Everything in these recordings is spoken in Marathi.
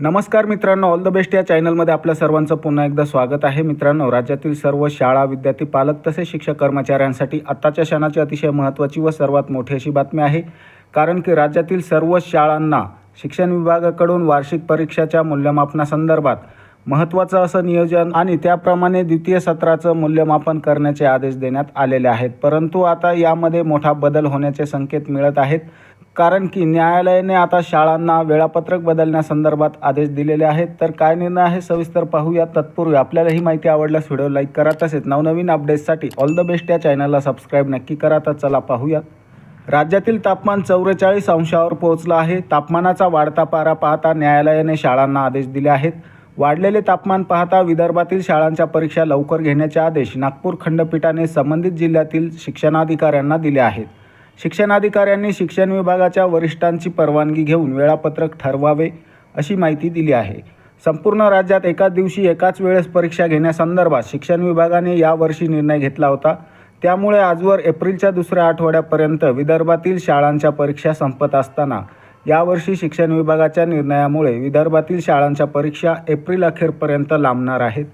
नमस्कार मित्रांनो ऑल द बेस्ट या चॅनलमध्ये आपल्या सर्वांचं पुन्हा एकदा स्वागत आहे. मित्रांनो राज्यातील सर्व शाळा विद्यार्थी पालक तसेच शिक्षक कर्मचाऱ्यांसाठी आत्ताच्या क्षणाची अतिशय महत्त्वाची व सर्वात मोठी अशी बातमी आहे. कारण की राज्यातील सर्व शाळांना शिक्षण विभागाकडून वार्षिक परीक्षाच्या मूल्यमापनासंदर्भात महत्त्वाचं असं नियोजन आणि त्याप्रमाणे द्वितीय सत्राचं मूल्यमापन करण्याचे आदेश देण्यात आलेले आहेत. परंतु आता यामध्ये मोठा बदल होण्याचे संकेत मिळत आहेत. कारण की न्यायालयाने आता शाळांना वेळापत्रक बदलण्यासंदर्भात आदेश दिलेले आहेत. तर काय निर्णय आहे सविस्तर पाहूया तत्पूर्वी आपल्याला ही माहिती आवडल्यास व्हिडिओ लाईक करा तसेच नवनवीन अपडेट्ससाठी ऑल द बेस्ट या चॅनलला सबस्क्राईब नक्की करा. तर चला पाहूया राज्यातील तापमान चौवेचाळीस अंशावर पोहोचलं आहे. तापमानाचा वाढता पारा पाहता न्यायालयाने शाळांना आदेश दिले आहेत. वाढलेले तापमान पाहता विदर्भातील शाळांच्या परीक्षा लवकर घेण्याचे आदेश नागपूर खंडपीठाने संबंधित जिल्ह्यातील शिक्षणाधिकाऱ्यांना दिले आहेत. शिक्षणाधिकाऱ्यांनी शिक्षण विभागाच्या वरिष्ठांची परवानगी घेऊन वेळापत्रक ठरवावे अशी माहिती दिली आहे. संपूर्ण राज्यात एकाच दिवशी एकाच वेळेस परीक्षा घेण्यासंदर्भात शिक्षण विभागाने यावर्षी निर्णय घेतला होता. त्यामुळे आजवर एप्रिलच्या दुसऱ्या आठवड्यापर्यंत विदर्भातील शाळांच्या परीक्षा संपत असताना यावर्षी शिक्षण विभागाच्या निर्णयामुळे विदर्भातील शाळांच्या परीक्षा एप्रिल अखेरपर्यंत लांबणार आहेत.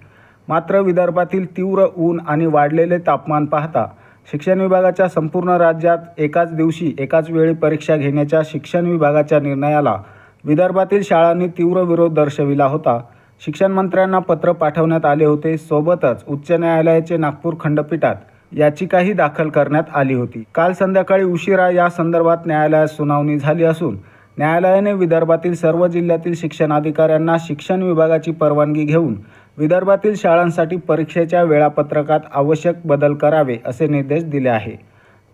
मात्र विदर्भातील तीव्र ऊन आणि वाढलेले तापमान पाहता शिक्षण विभागाच्या संपूर्ण राज्यात एकाच दिवशी एकाच वेळी परीक्षा घेण्याच्या शिक्षण विभागाच्या निर्णयाला विदर्भातील शाळांनी तीव्र विरोध दर्शविला होता. शिक्षण मंत्र्यांना पत्र पाठवण्यात आले होते. सोबतच उच्च न्यायालयाचे नागपूर खंडपीठात याचिकाही दाखल करण्यात आली होती. काल संध्याकाळी उशिरा या संदर्भात न्यायालयात सुनावणी झाली असून न्यायालयाने विदर्भातील सर्व जिल्ह्यातील शिक्षणाधिकाऱ्यांना शिक्षण विभागाची परवानगी घेऊन विदर्भातील शाळांसाठी परीक्षेच्या वेळापत्रकात आवश्यक बदल करावे असे निर्देश दिले आहे.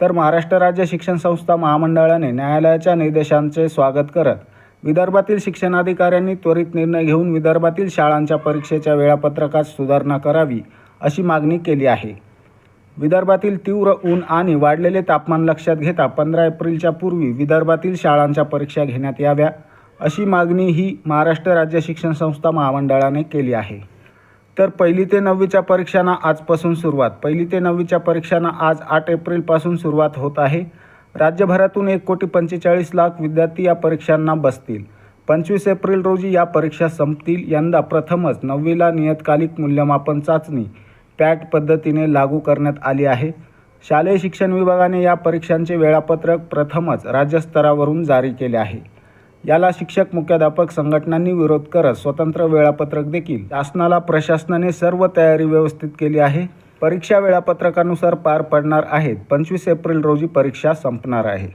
तर महाराष्ट्र राज्य शिक्षण संस्था महामंडळाने न्यायालयाच्या निर्देशांचे स्वागत करत विदर्भातील शिक्षणाधिकाऱ्यांनी त्वरित निर्णय घेऊन विदर्भातील शाळांच्या परीक्षेच्या वेळापत्रकात सुधारणा करावी अशी मागणी केली आहे. विदर्भातील तीव्र ऊन आणि वाढलेले तापमान लक्षात घेता पंधरा एप्रिलच्या पूर्वी विदर्भातील शाळांच्या परीक्षा घेण्यात याव्या अशी मागणी ही महाराष्ट्र राज्य शिक्षण संस्था महामंडळाने केली आहे. तर पहिली ते नववीच्या परीक्षांना आजपासून सुरुवात. पहिली ते नववीच्या परीक्षांना आज आठ एप्रिलपासून सुरुवात होत आहे. राज्यभरातून एक कोटी पंचेचाळीस लाख विद्यार्थी या परीक्षांना बसतील. पंचवीस एप्रिल रोजी या परीक्षा संपतील. यंदा प्रथमच नववीला नियतकालिक मूल्यमापन चाचणी पॅट पद्धतीने लागू करण्यात आली आहे. शालेय शिक्षण विभागाने या परीक्षांचे वेळापत्रक प्रथमच राज्यस्तरावरून जारी केले आहे. याला शिक्षक मुख्याध्यापक संघटनांनी विरोध करत स्वतंत्र वेळापत्रक देखील. शासनाला प्रशासनाने सर्व तयारी व्यवस्थित केली आहे. परीक्षा वेळापत्रकानुसार पार पडणार आहेत. पंचवीस एप्रिल रोजी परीक्षा संपणार आहे.